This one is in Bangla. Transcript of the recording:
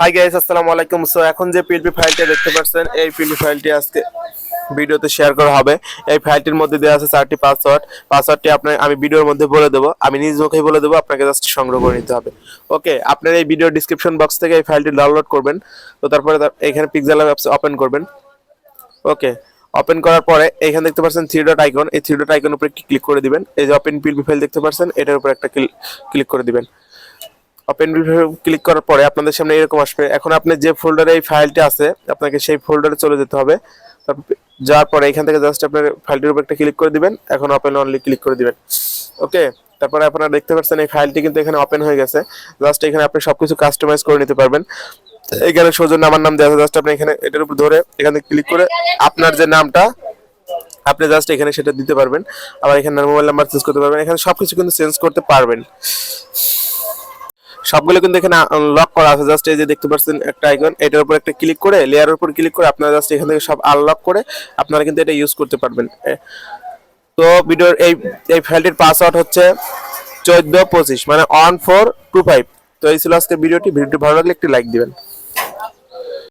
হাই গাইস আসসালামু আলাইকুম। সো এখন যে পিএলপি ফাইলটা দেখতে পাচ্ছেন, এই পিএলপি ফাইলটি আজকে ভিডিওতে শেয়ার করা হবে। এই ফাইলটির মধ্যে দেওয়া আছে চারটি পাসওয়ার্ড পাসওয়ার্ডটি আপনার আমি ভিডিওর মধ্যে বলে দেবো। আমি নিজ মুখেই বলে দেবো, আপনাকে জাস্ট সংগ্রহ করে নিতে হবে। ওকে আপনার এই ভিডিও ডিসক্রিপশন বক্স থেকে এই ফাইলটি ডাউনলোড করবেন। তো তারপরে তার- এখানে পিক্সেল অ্যাপস ওপেন করবেন। ওকে ওপেন করার পরে এখানে দেখতে পাচ্ছেন থ্রি ডট আইকন এই থ্রি ডট আইকন উপরে ক্লিক করে দিবেন। এই যে ওপেন পিএলপি ফাইল দেখতে পাচ্ছেন, এটার উপর একটা ক্লিক করে দিবেন। ওপেন ক্লিক করার পরে আপনাদের সামনে এরকম আসবে। এখন আপনি যে ফোল্ডারে এই ফাইলটি আছে, আপনাকে সেই ফোল্ডারে চলে যেতে হবে। যাওয়ার পরে এখান থেকে জাস্ট আপনার ফাইলটির উপর একটা ক্লিক করে দিবেন। এখন ওপেন অনলি ক্লিক করে দিবেন। ওকে তারপরে আপনারা দেখতে পাচ্ছেন এই ফাইলটি কিন্তু এখানে ওপেন হয়ে গেছে। জাস্ট এখানে আপনি সবকিছু কাস্টমাইজ করে নিতে পারবেন। এখানে সৌজন্য, আমার নাম দেওয়া আছে। জাস্ট আপনি এখানে এটার উপর ধরে এখানে ক্লিক করে আপনার যে নামটা, আপনি জাস্ট এখানে সেটা দিতে পারবেন। আবার এখানে মোবাইল নাম্বার চেঞ্জ করতে পারবেন। এখানে সবকিছু কিন্তু চেঞ্জ করতে পারবেন। সবগুলো কিন্তু এখানে আনলক করা আছে। জাস্ট এই যে দেখতে পাচ্ছেন একটা আইকন এটার উপর একটা ক্লিক করে লেয়ারের উপর ক্লিক করে আপনারা জাস্ট এখান থেকে সব আনলক করে আপনারা কিন্তু এটা ইউজ করতে পারবেন। তো ভিডিওর এই এই ফাইলটির পাসওয়ার্ড হচ্ছে চোদ্দ পঁচিশ মানে ওয়ান ফোর টু ফাইভ তো এই ছিল আজকের ভিডিওটি ভিডিওটি ভালো লাগলে একটি লাইক দিবেন।